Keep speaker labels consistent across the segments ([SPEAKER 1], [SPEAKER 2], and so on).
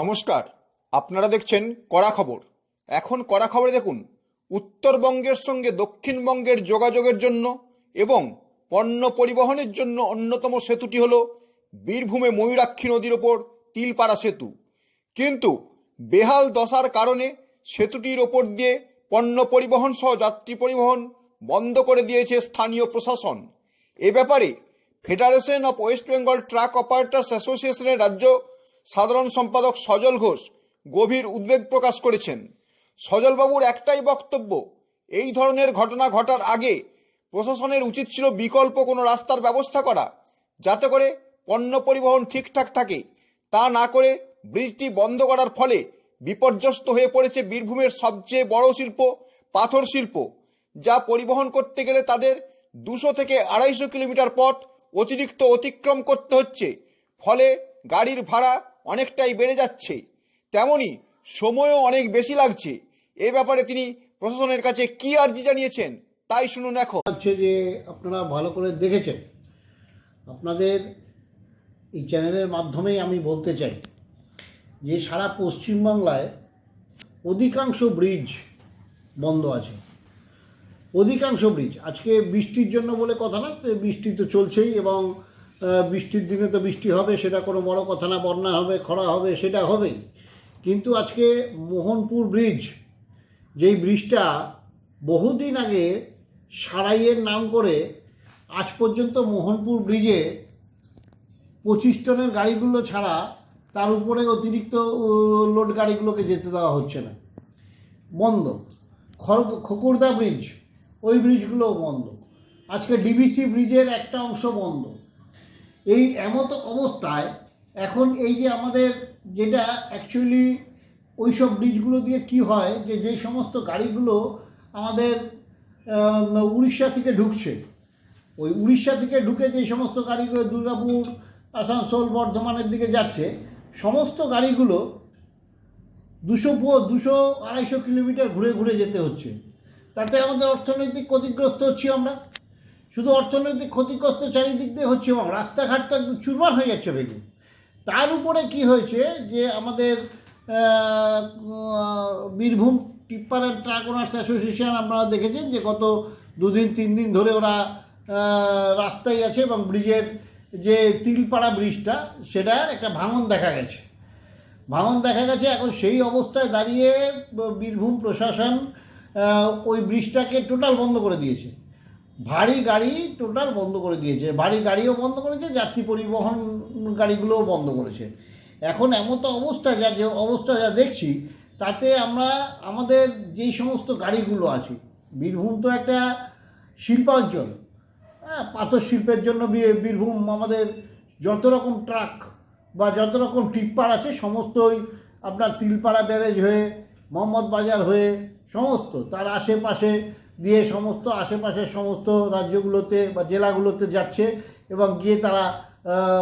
[SPEAKER 1] নমস্কার, আপনারা দেখছেন কড়া খবর। এখন কড়া খবরে দেখুন, উত্তরবঙ্গের সঙ্গে দক্ষিণবঙ্গের যোগাযোগের জন্য এবং পণ্য পরিবহনের জন্য অন্যতম সেতুটি হল বীরভূমে ময়ূরাক্ষী নদীর ওপর তিলপাড়া সেতু। কিন্তু বেহাল দশার কারণে সেতুটির ওপর দিয়ে পণ্য পরিবহন সহ যাত্রী পরিবহন বন্ধ করে দিয়েছে স্থানীয় প্রশাসন। এ ব্যাপারে federation of West Bengal truck operators অ্যাসোসিয়েশনের রাজ্য সাধারণ সম্পাদক সজল ঘোষ গভীর উদ্বেগ প্রকাশ করেছেন। সজলবাবুর একটাই বক্তব্য, এই ধরনের ঘটনা ঘটার আগে প্রশাসনের উচিত ছিল বিকল্প কোনো রাস্তার ব্যবস্থা করা, যাতে করে পণ্য পরিবহন ঠিকঠাক থাকে। তা না করে ব্রিজটি বন্ধ করার ফলে বিপর্যস্ত হয়ে পড়েছে বীরভূমের সবচেয়ে বড় শিল্প পাথর শিল্প, যা পরিবহন করতে গেলে তাদের দুশো থেকে আড়াইশো কিলোমিটার পথ অতিরিক্ত অতিক্রম করতে হচ্ছে। ফলে গাড়ির ভাড়া অনেকটাই বেড়ে যাচ্ছে। তেমনি সময়ও অনেক বেশি লাগছে। এ ব্যাপারে তিনি প্রশাসনের কাছে কি আর্জি জানিয়েছেন, তাই শুনুন এখন।
[SPEAKER 2] হচ্ছে যে আপনারা ভালো করে দেখেছেন। আপনাদের এই চ্যানেলের মাধ্যমেই আমি বলতে চাই যে সারা পশ্চিমবাংলায় অধিকাংশ ব্রিজ বন্ধ আছে। অধিকাংশ ব্রিজ, আজকে বৃষ্টির জন্য বলে কথা না বৃষ্টি তো চলছেই এবং বৃষ্টির দিনে তো বৃষ্টি হবে, সেটা কোনো বড় কথা না, বন্যা হবে, খরা হবে, সেটা হবেই। কিন্তু আজকে মোহনপুর ব্রিজ, যেই ব্রিজটা বহুদিন আগে সারাইয়ের নাম করে আজ পর্যন্ত মোহনপুর ব্রিজে পঁচিশ টনের গাড়িগুলো ছাড়া তার উপরে অতিরিক্ত লোড গাড়িগুলোকে যেতে দেওয়া হচ্ছে না। বন্ধ। খড় খকুরদা ব্রিজ, ওই ব্রিজগুলোও বন্ধ। আজকে ডিবিসি ব্রিজের একটা অংশ বন্ধ। এই এমতো অবস্থায় এখন এই যে আমাদের যেটা অ্যাকচুয়ালি ওই সব ব্রিজগুলো দিয়ে কি হয় যে যে সমস্ত গাড়িগুলো আমাদের উড়িষ্যা থেকে ঢুকছে। ওই উড়িষ্যা থেকে ঢুকে যে সমস্ত গাড়িগুলো দুর্গাপুর, আসানসোল, বর্ধমানের দিকে যাচ্ছে, সমস্ত গাড়িগুলো দুশো পো, দুশো আড়াইশো কিলোমিটার ঘুরে ঘুরে যেতে হচ্ছে। তাতে আমাদের অর্থনৈতিক ক্ষতিগ্রস্ত হচ্ছি আমরা। শুধু অর্থনৈতিক ক্ষতিগ্রস্ত চারিদিক দিয়ে হচ্ছে এবং রাস্তাঘাট তো একদম চুরমার হয়ে যাচ্ছে ভেঙে তার উপরে কি হয়েছে যে আমাদের Birbhum tipper and truck owners association আপনারা দেখেছেন যে গত দুদিন, তিন দিন ধরে ওরা রাস্তায় আছে এবং ব্রিজের যে তিলপাড়া ব্রিজটা সেটা একটা ভাঙন দেখা গেছে। ভাঙন দেখা গেছে, এখন সেই অবস্থায় দাঁড়িয়ে বীরভূম প্রশাসন ওই ব্রিজটাকে টোটাল বন্ধ করে দিয়েছে। ভারী গাড়ি টোটাল বন্ধ করে দিয়েছে। ভারী গাড়িও বন্ধ করেছে, যাত্রী পরিবহন গাড়িগুলোও বন্ধ করেছে। এখন এমন তো অবস্থা যা, যে অবস্থা যা দেখছি, তাতে আমরা, আমাদের যেই সমস্ত গাড়িগুলো আছে, বীরভূম তো একটা শিল্পাঞ্চল। হ্যাঁ পাথর শিল্পের জন্য বীরভূম আমাদের যত রকম ট্রাক বা যত রকম টিপ্পার আছে, সমস্তই আপনার তিলপাড়া ব্যারেজ হয়ে, মোহাম্মদ বাজার হয়ে, সমস্ত, তার আশেপাশে দিয়ে সমস্ত আশেপাশের সমস্ত রাজ্যগুলোতে বা জেলাগুলোতে যাচ্ছে এবং গিয়ে তারা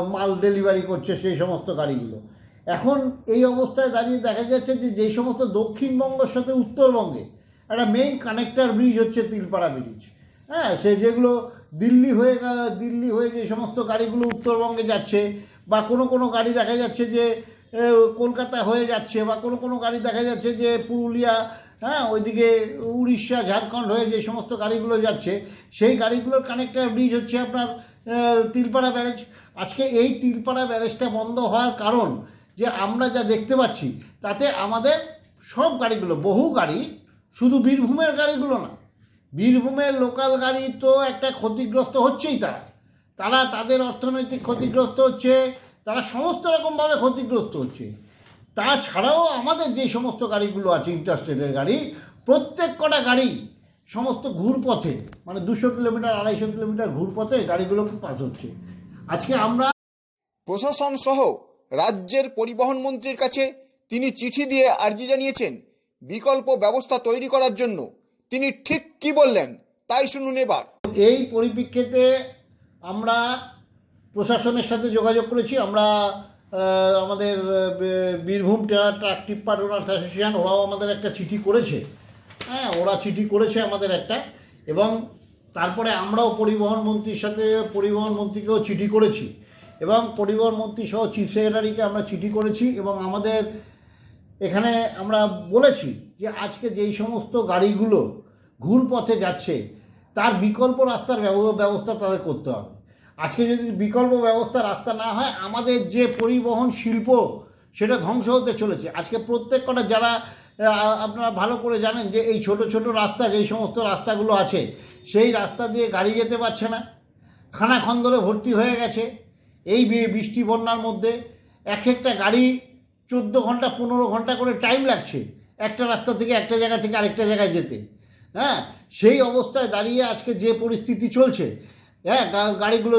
[SPEAKER 2] মাল ডেলিভারি করছে সেই সমস্ত গাড়িগুলো। এখন এই অবস্থায় দাঁড়িয়ে দেখা যাচ্ছে যে যেই সমস্ত দক্ষিণবঙ্গের সাথে উত্তরবঙ্গে একটা মেইন কানেক্টার ব্রিজ হচ্ছে তিলপাড়া ব্রিজ হ্যাঁ সে যেগুলো দিল্লি হয়ে দিল্লি হয়ে যে সমস্ত গাড়িগুলো উত্তরবঙ্গে যাচ্ছে বা কোনো কোনো গাড়ি দেখা যাচ্ছে যে কলকাতা হয়ে যাচ্ছে বা কোনো কোনো গাড়ি দেখা যাচ্ছে যে পুরুলিয়া হ্যাঁ ওইদিকে উড়িষ্যা, ঝাড়খণ্ড হয়ে যে সমস্ত গাড়িগুলো যাচ্ছে, সেই গাড়িগুলোর কানেক্টার ব্রিজ হচ্ছে আপনার তিলপাড়া ব্যারেজ। আজকে এই তিলপাড়া ব্যারেজটা বন্ধ হওয়ার কারণ যে আমরা যা দেখতে পাচ্ছি, তাতে আমাদের সব গাড়িগুলো, বহু গাড়ি, শুধু বীরভূমের গাড়িগুলো না, বীরভূমের লোকাল গাড়ি তো একটা ক্ষতিগ্রস্ত হচ্ছেই তারা। তারা তাদের অর্থনৈতিক ক্ষতিগ্রস্ত হচ্ছে, তারা সমস্ত রকমভাবে ক্ষতিগ্রস্ত হচ্ছে। তাছাড়াও আমাদের যে সমস্ত গাড়িগুলো আছে ইন্টারস্টেটের গাড়ি প্রত্যেক কটা গাড়ি সমস্ত ঘুরপথে মানে দুশো কিলোমিটার আড়াইশো কিলোমিটার ঘুরপথে গাড়িগুলো পাস হচ্ছে। আজকে আমরা
[SPEAKER 1] প্রশাসন সহ রাজ্যের পরিবহন মন্ত্রীর কাছে তিনি চিঠি দিয়ে আর্জি জানিয়েছেন বিকল্প ব্যবস্থা তৈরি করার জন্য। তিনি ঠিক কি বললেন তাই শুনুন এবার।
[SPEAKER 2] এই পরিপ্রেক্ষিতে আমরা প্রশাসনের সাথে যোগাযোগ করেছি আমরা আমাদের বীরভূম ট্রা- ট্রাক টিপ্পার ওনার্স অ্যাসোসিয়েশন ওরাও আমাদের একটা চিঠি করেছে। হ্যাঁ ওরা চিঠি করেছে আমাদের একটা। এবং তারপরে আমরাও পরিবহন মন্ত্রীর সাথে, পরিবহন মন্ত্রীকেও চিঠি করেছি। এবং পরিবহন মন্ত্রী সহ চিফ সেক্রেটারিকে আমরা চিঠি করেছি এবং আমাদের এখানে আমরা বলেছি যে আজকে যেই সমস্ত গাড়িগুলো ঘুর পথে যাচ্ছে, তার বিকল্প রাস্তার ব্যব- ব্যবস্থা তাদের করতে হবে। আজকে যদি বিকল্প ব্যবস্থা রাস্তা না হয়, আমাদের যে পরিবহন শিল্প, সেটা ধ্বংস হতে চলেছে। আজকে প্রত্যেক কটা যারা আপনারা ভালো করে জানেন যে এই ছোট ছোট রাস্তা, যেই সমস্ত রাস্তাগুলো আছে, সেই রাস্তা দিয়ে গাড়ি যেতে পারছে না। খানাখন্দরে ভর্তি হয়ে গেছে। এই বৃষ্টি, বন্যার মধ্যে এক একটা গাড়ি চোদ্দ ঘণ্টা, পনেরো ঘণ্টা করে টাইম লাগছে একটা রাস্তা থেকে একটা জায়গা থেকে আরেকটা জায়গায় যেতে। হ্যাঁ সেই অবস্থায় দাঁড়িয়ে আজকে যে পরিস্থিতি চলছে হ্যাঁ গাড়িগুলো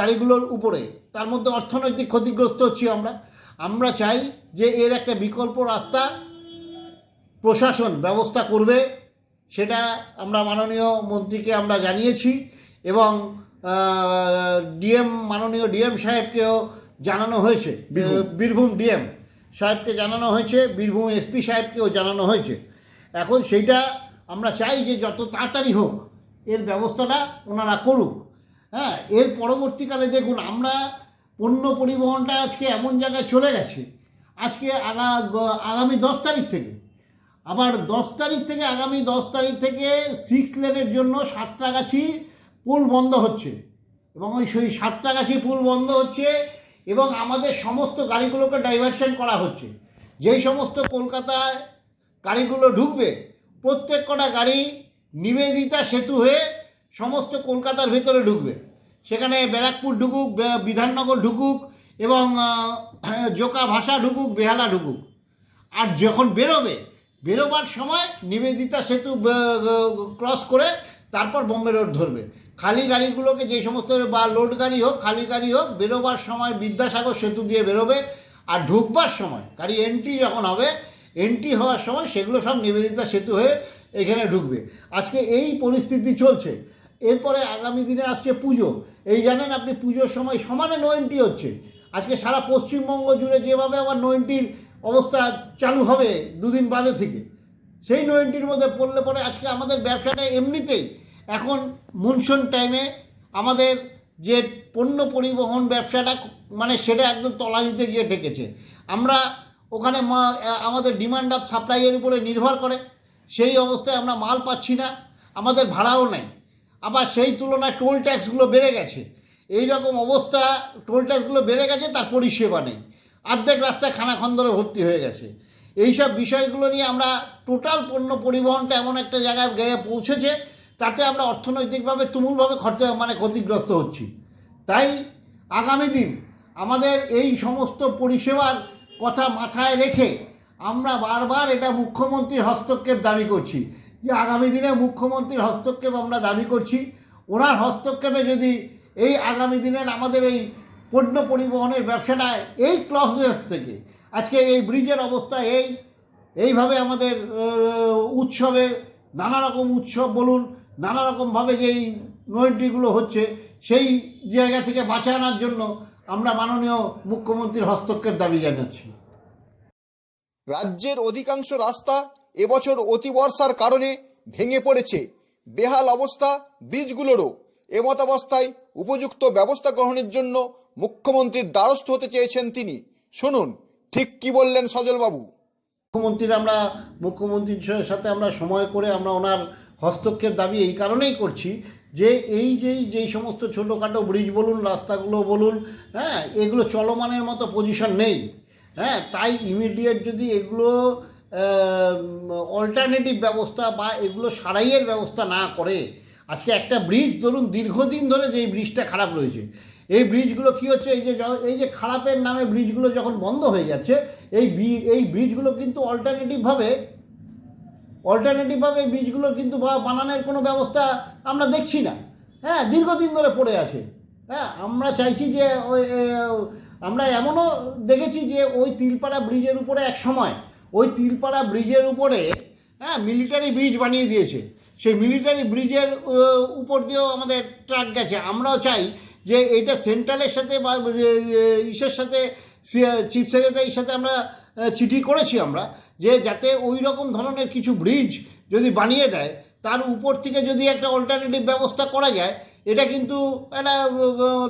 [SPEAKER 2] গাড়িগুলোর উপরে। তার মধ্যে অর্থনৈতিক ক্ষতিগ্রস্ত হচ্ছি আমরা। আমরা চাই যে এর একটা বিকল্প রাস্তা প্রশাসন ব্যবস্থা করবে সেটা আমরা মাননীয় মন্ত্রীকে আমরা জানিয়েছি এবং ডিএম মাননীয় ডিএম সাহেবকেও জানানো হয়েছে। বীরভূম ডিএম সাহেবকে জানানো হয়েছে বীরভূম এসপি সাহেবকেও জানানো হয়েছে। এখন সেইটা আমরা চাই যে যত তাড়াতাড়ি হোক এর ব্যবস্থাটা ওনারা করুক। হ্যাঁ এর পরবর্তীকালে দেখুন, আমরা পণ্য পরিবহনটা আজকে এমন জায়গায় চলে গেছে। আজকে আগা, আগামী দশ তারিখ থেকে। আবার দশ তারিখ থেকে, আগামী দশ তারিখ থেকে সিক্স লেনের জন্য সাতটাগাছি পুল বন্ধ হচ্ছে। এবং ওই সেই সাতটাগাছি পুল বন্ধ হচ্ছে এবং আমাদের সমস্ত গাড়িগুলোকে ডাইভারশন করা হচ্ছে। যেই সমস্ত কলকাতায় গাড়িগুলো ঢুকবে, প্রত্যেক কটা গাড়ি নিবেদিতা সেতু হয়ে সমস্ত কলকাতার ভেতরে ঢুকবে। সেখানে ব্যারাকপুর ঢুকুক বিধাননগর ঢুকুক এবং জোকা ভাষা ঢুকুক, বেহালা ঢুকুক। আর যখন বেরোবে, বেরোবার সময় নিবেদিতা সেতু ক্রস করে তারপর বোম্বে রোড ধরবে। খালি গাড়িগুলোকে যে সমস্ত, বা লোড গাড়ি হোক, খালি গাড়ি হোক, বেরোবার সময় বিদ্যাসাগর সেতু দিয়ে বেরোবে। আর ঢুকবার সময়, গাড়ি এন্ট্রি যখন হবে এন্ট্রি হওয়ার সময় সেগুলো সব নিবেদিতা সেতু হয়ে এখানে ঢুকবে। আজকে এই পরিস্থিতি চলছে। এরপরে আগামী দিনে আসছে পুজো। এই জানেন আপনি, পুজোর সময় সমানে নো এন্ট্রি হচ্ছে। আজকে সারা পশ্চিমবঙ্গ জুড়ে যেভাবে আবার নো এন্ট্রির অবস্থা চালু হবে দুদিন বাদে থেকে, সেই নো এন্ট্রির মধ্যে পড়লে পরে আজকে আমাদের ব্যবসাটা এমনিতেই এখন মনসুন টাইমে আমাদের যে পণ্য পরিবহন ব্যবসাটা মানে সেটা একদম তলানিতে গিয়ে ঠেকেছে। আমরা ওখানে আমাদের ডিমান্ড অফ সাপ্লাইয়ের উপরে নির্ভর করে, সেই অবস্থায় আমরা মাল পাচ্ছি না, আমাদের ভাড়াও নেই। আবার সেই তুলনায় টোল ট্যাক্সগুলো বেড়ে গেছে। এই রকম অবস্থা টোল ট্যাক্সগুলো বেড়ে গেছে, তার পরিষেবা নেই। অর্ধেক রাস্তায় খানাখন্দরে ভর্তি হয়ে গেছে। এইসব বিষয়গুলো নিয়ে আমরা টোটাল পণ্য পরিবহনটা এমন একটা জায়গায় গিয়ে পৌঁছেছে, তাতে আমরা অর্থনৈতিকভাবে তুমুলভাবে খরচা মানে ক্ষতিগ্রস্ত হচ্ছি। তাই আগামী দিন আমাদের এই সমস্ত পরিষেবার কথা মাথায় রেখে আমরা বারবার এটা মুখ্যমন্ত্রীর হস্তক্ষেপ দাবি করছি। যে আগামী দিনে মুখ্যমন্ত্রীর হস্তক্ষেপ আমরা দাবি করছি। ওনার হস্তক্ষেপে যদি এই আগামী দিনের আমাদের এই পণ্য পরিবহনের ব্যবসাটায় এই ক্লসনেস থেকে, আজকে এই ব্রিজের অবস্থা এই, এইভাবে আমাদের উৎসবে নানা রকম উৎসব বলুন নানা রকমভাবে যেই নৈটিগুলো হচ্ছে, সেই জায়গা থেকে বাঁচানোর জন্য আমরা মাননীয় মুখ্যমন্ত্রীর হস্তক্ষেপ দাবি জানাচ্ছি।
[SPEAKER 1] রাজ্যের অধিকাংশ রাস্তা এবছর অতিবর্ষার কারণে ভেঙে পড়েছে। বেহাল অবস্থা ব্রিজগুলোরও এমতাবস্থায় উপযুক্ত ব্যবস্থা গ্রহণের জন্য মুখ্যমন্ত্রীর দ্বারস্থ হতে চেয়েছেন তিনি। শুনুন, ঠিক কি বললেন সজলবাবু?
[SPEAKER 2] মুখ্যমন্ত্রীর আমরা মুখ্যমন্ত্রীর সাথে আমরা সময় করে আমরা ওনার হস্তক্ষেপ দাবি এই কারণেই করছি যে এই যেই যেই সমস্ত ছোটোখাটো ব্রিজ বলুন, রাস্তাগুলো বলুন হ্যাঁ এগুলো চলমানের মতো পজিশন নেই। হ্যাঁ তাই ইমিডিয়েট যদি এগুলো অল্টারনেটিভ ব্যবস্থা বা এগুলো সারাইয়ের ব্যবস্থা না করে আজকে একটা ব্রিজ ধরুন দীর্ঘদিন ধরে যে ব্রিজটা খারাপ রয়েছে, এই ব্রিজগুলো কি হচ্ছে, এই যে এই যে খারাপের নামে ব্রিজগুলো যখন বন্ধ হয়ে যাচ্ছে, এই এই ব্রিজগুলো কিন্তু অল্টারনেটিভভাবে অল্টারনেটিভভাবে এই ব্রিজগুলো কিন্তু বানানোর কোনো ব্যবস্থা আমরা দেখছি না। হ্যাঁ দীর্ঘদিন ধরে পড়ে আছে। হ্যাঁ আমরা চাইছি যে আমরা এমনও দেখেছি যে ওই তিলপাড়া ব্রিজের উপরে এক সময় ওই তিলপাড়া ব্রিজের উপরে হ্যাঁ মিলিটারি ব্রিজ বানিয়ে দিয়েছে। সেই মিলিটারি ব্রিজের উপর দিয়েও আমাদের ট্রাক গেছে। আমরাও চাই যে এটা সেন্ট্রালের সাথে বা ইসের সাথে চিফ সেক্রেটারির সাথে আমরা চিঠি করেছি আমরা যে যাতে ওই রকম ধরনের কিছু ব্রিজ যদি বানিয়ে দেয় তার উপর থেকে যদি একটা অল্টারনেটিভ ব্যবস্থা করা যায় এটা কিন্তু একটা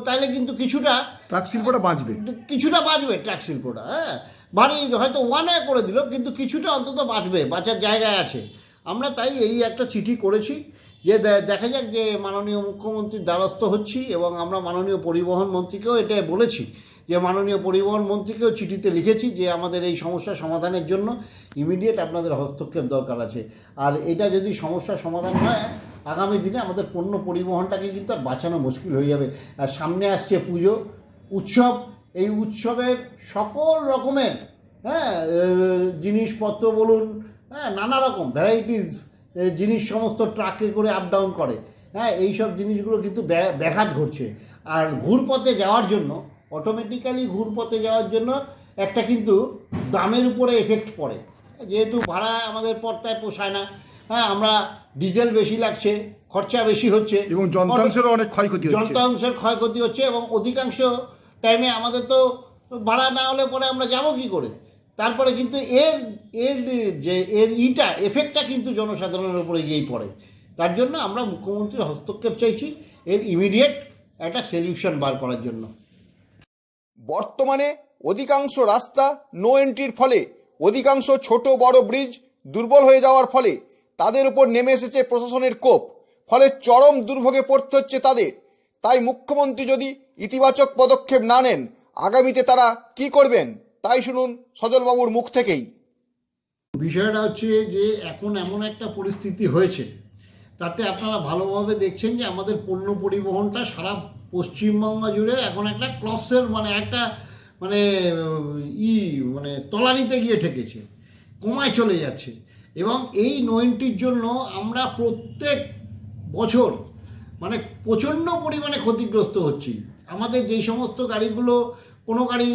[SPEAKER 2] তাইলে কিন্তু কিছুটা
[SPEAKER 3] ট্রাক শিল্পটা বাঁচবে।
[SPEAKER 2] কিছুটা বাঁচবে ট্রাক শিল্পটা হ্যাঁ। ভারী হয়তো ওয়ানে করে দিল, কিন্তু কিছুটা অন্তত বাঁচবে, বাঁচার জায়গায় আছে। আমরা তাই এই একটা চিঠি করেছি যে দেখা যাক যে মাননীয় মুখ্যমন্ত্রীর দ্বারস্থ হচ্ছি এবং আমরা মাননীয় পরিবহন মন্ত্রীকেও এটা বলেছি, যে মাননীয় পরিবহন মন্ত্রীকেও চিঠিতে লিখেছি যে আমাদের এই সমস্যা সমাধানের জন্য ইমিডিয়েট আপনাদের হস্তক্ষেপ দরকার আছে। আর এটা যদি সমস্যা সমাধান হয়, আগামী দিনে আমাদের পণ্য পরিবহনটাকে কিন্তু আর বাঁচানো মুশকিল হয়ে যাবে। আর সামনে আসছে পুজো, উৎসব এই উৎসবের সকল রকমের হ্যাঁ জিনিসপত্র বলুন হ্যাঁ নানা রকম ভ্যারাইটিস জিনিস সমস্ত ট্রাকে করে আপ ডাউন করে হ্যাঁ এই সব জিনিসগুলো কিন্তু ব্য- ব্যাঘাত ঘটছে। আর ঘুরপথে যাওয়ার জন্য অটোমেটিক্যালি ঘুরপথে যাওয়ার জন্য একটা কিন্তু দামের উপরে এফেক্ট পড়ে। যেহেতু ভাড়া আমাদের পথটায় পোষায় না হ্যাঁ আমরা ডিজেল বেশি লাগছে খরচা বেশি হচ্ছে।
[SPEAKER 3] এবং যন্ত্রাংশেরও অনেক ক্ষয়ক্ষতি হচ্ছে।
[SPEAKER 2] যন্ত্রাংশের ক্ষয়ক্ষতি হচ্ছে এবং অধিকাংশ টাইমে আমাদের তো ভাড়া না হলে পরে আমরা যাব কি করে? তারপরে কিন্তু এর এর যে, এর ইটা এফেক্টটা কিন্তু জনসাধারণের উপরে গিয়েই পড়ে। তার জন্য আমরা মুখ্যমন্ত্রীর হস্তক্ষেপ চাইছি এর ইমিডিয়েট একটা সলিউশন বার করার জন্য।
[SPEAKER 1] বর্তমানে অধিকাংশ রাস্তা নো এন্ট্রির ফলে, অধিকাংশ ছোট বড় ব্রিজ দুর্বল হয়ে যাওয়ার ফলে তাদের উপর নেমে এসেছে প্রশাসনের কোপ। ফলে চরম দুর্ভোগে পড়তে হচ্ছে তাদের। তাই মুখ্যমন্ত্রী যদি ইতিবাচক পদক্ষেপ না নেন, আগামীতে তারা কি করবেন? তাই শুনুন সজলবাবুর মুখ থেকেই।
[SPEAKER 2] বিষয়টা হচ্ছে যে এখন এমন একটা পরিস্থিতি হয়েছে, তাতে আপনারা ভালোভাবে দেখছেন যে আমাদের পণ্য পরিবহনটা সারা পশ্চিমবঙ্গ জুড়ে এখন একটা ক্লসের মানে একটা মানে ই মানে তলানিতে গিয়ে ঠেকেছে, কমায় চলে যাচ্ছে। এবং এই নয়নটির জন্য আমরা প্রত্যেক বছর মানে প্রচণ্ড পরিমাণে ক্ষতিগ্রস্ত হচ্ছি। আমাদের যেই সমস্ত গাড়িগুলো, কোনো গাড়ি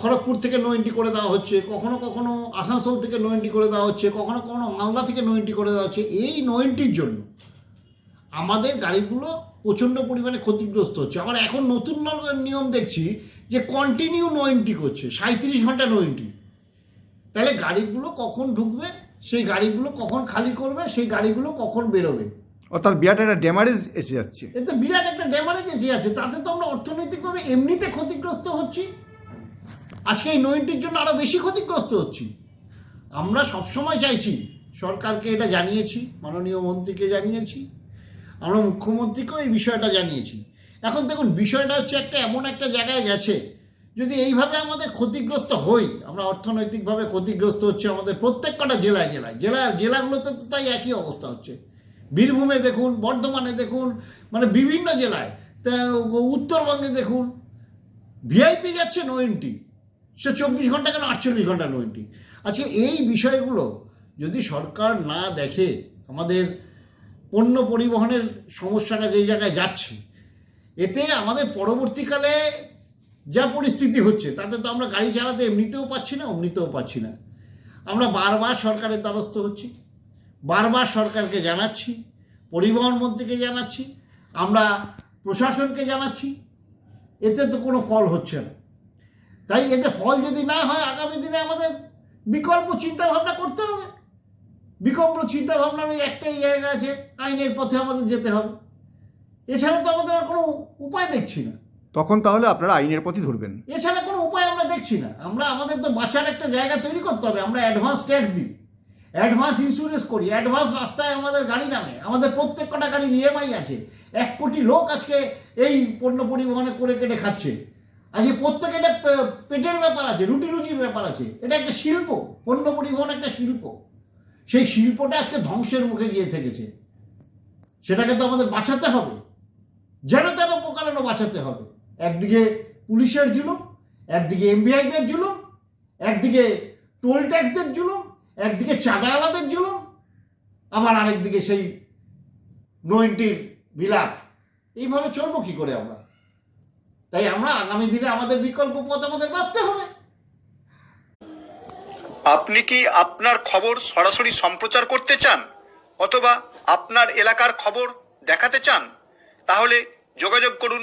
[SPEAKER 2] খড়গপুর থেকে নো এন্ট্রি করে দেওয়া হচ্ছে, কখনো কখনো আসানসোল থেকে নো এন্ট্রি করে দেওয়া হচ্ছে, কখনো কখনো মালদা থেকে নো এন্ট্রি করে দেওয়া হচ্ছে, এই নো এন্ট্রির জন্য আমাদের গাড়িগুলো প্রচণ্ড পরিমাণে ক্ষতিগ্রস্ত হচ্ছে। আবার এখন নতুন নিয়ম দেখছি যে কন্টিনিউ নো এন্ট্রি করছে সাঁত্রিশ ঘণ্টা নো এন্ট্রি তাহলে গাড়িগুলো কখন ঢুকবে? সেই গাড়িগুলো কখন খালি করবে সেই গাড়িগুলো কখন বেরোবে।
[SPEAKER 3] অর্থাৎ বিরাট একটা ড্যামারেজ এসে যাচ্ছে।
[SPEAKER 2] এতে বিরাট একটা ড্যামারেজ এসে যাচ্ছে তাতে তো আমরা অর্থনৈতিকভাবে এমনিতে ক্ষতিগ্রস্ত হচ্ছি। আজকে এই নইনটির জন্য আরও বেশি ক্ষতিগ্রস্ত হচ্ছি। আমরা সবসময় চাইছি সরকারকে এটা জানিয়েছি মাননীয় মন্ত্রীকে জানিয়েছি আমরা মুখ্যমন্ত্রীকেও এই বিষয়টা জানিয়েছি। এখন দেখুন বিষয়টা হচ্ছে একটা এমন একটা জায়গায় গেছে যদি এইভাবে আমাদের ক্ষতিগ্রস্ত হই, আমরা অর্থনৈতিকভাবে ক্ষতিগ্রস্ত হচ্ছে আমাদের প্রত্যেক কটা জেলায় জেলায়, জেলা, জেলাগুলোতে তো তাই একই অবস্থা হচ্ছে। বীরভূমে দেখুন, বর্ধমানে দেখুন মানে বিভিন্ন জেলায়, তা উত্তরবঙ্গে দেখুন, ভিআইপি যাচ্ছে নো এন্ট্রি সে চব্বিশ ঘণ্টা কেন আটচল্লিশ ঘণ্টা নো এন্ট্রি আজকে এই বিষয়গুলো যদি সরকার না দেখে আমাদের পণ্য পরিবহনের সমস্যাটা যেই জায়গায় যাচ্ছে, এতে আমাদের পরবর্তীকালে যা পরিস্থিতি হচ্ছে, তাতে তো আমরা গাড়ি চালাতে এমনিতেও পাচ্ছি না, অমনিতেও পাচ্ছি না। আমরা বারবার সরকারের দ্বারস্থ হচ্ছি, বারবার সরকারকে জানাচ্ছি, পরিবহন মন্ত্রীকে জানাচ্ছি, আমরা প্রশাসনকে জানাচ্ছি, এতে তো কোনো ফল হচ্ছে না। তাই এতে ফল যদি না হয়, আগামী দিনে আমাদের বিকল্প চিন্তাভাবনা করতে হবে। বিকল্প চিন্তা ভাবনার ওই একটাই জায়গা আছে, আইনের পথে আমাদের যেতে হবে। এছাড়া তো আমাদের আর কোনো উপায় দেখছি না।
[SPEAKER 3] তখন তাহলে আপনারা আইনের পথই ধরবেন।
[SPEAKER 2] এছাড়া কোনো উপায় আমরা দেখছি না। আমরা, আমাদের তো বাঁচার একটা জায়গা তৈরি করতে হবে। আমরা অ্যাডভান্স ট্যাক্স দিই। অ্যাডভান্স ইন্স্যুরেন্স করি। অ্যাডভান্স রাস্তায় আমাদের গাড়ি নামে। আমাদের প্রত্যেক কটা গাড়ির ইএমআই আছে। এক কোটি লোক আজকে এই পণ্য পরিবহনে করে কেটে খাচ্ছে। আজকে প্রত্যেকে এটা পেটের ব্যাপার আছে, রুটি রুজির ব্যাপার আছে। এটা একটা শিল্প। পণ্য পরিবহন একটা শিল্প। সেই শিল্পটা আজকে ধ্বংসের মুখে গিয়ে থেকেছে। সেটাকে তো আমাদের বাঁচাতে হবে। যেন তেন প্রকারেণ বাঁচাতে হবে। একদিকে পুলিশের জুলুম, একদিকে এমবিআইদের জুলুম, একদিকে টোল ট্যাক্সদের জুলুম, একদিকে চাঁদাওয়ালাদের জুলুম, আবার আরেকদিকে সেই নয়েন্টির বিলাপ। এইভাবে চলবো কি করে আমরা? তাই আমরা আগামী দিনে আমাদের বিকল্প পথ আমাদের বাঁচতে হবে।
[SPEAKER 1] আপনি কি আপনার খবর সরাসরি সম্প্রচার করতে চান অথবা আপনার এলাকার খবর দেখাতে চান? তাহলে যোগাযোগ করুন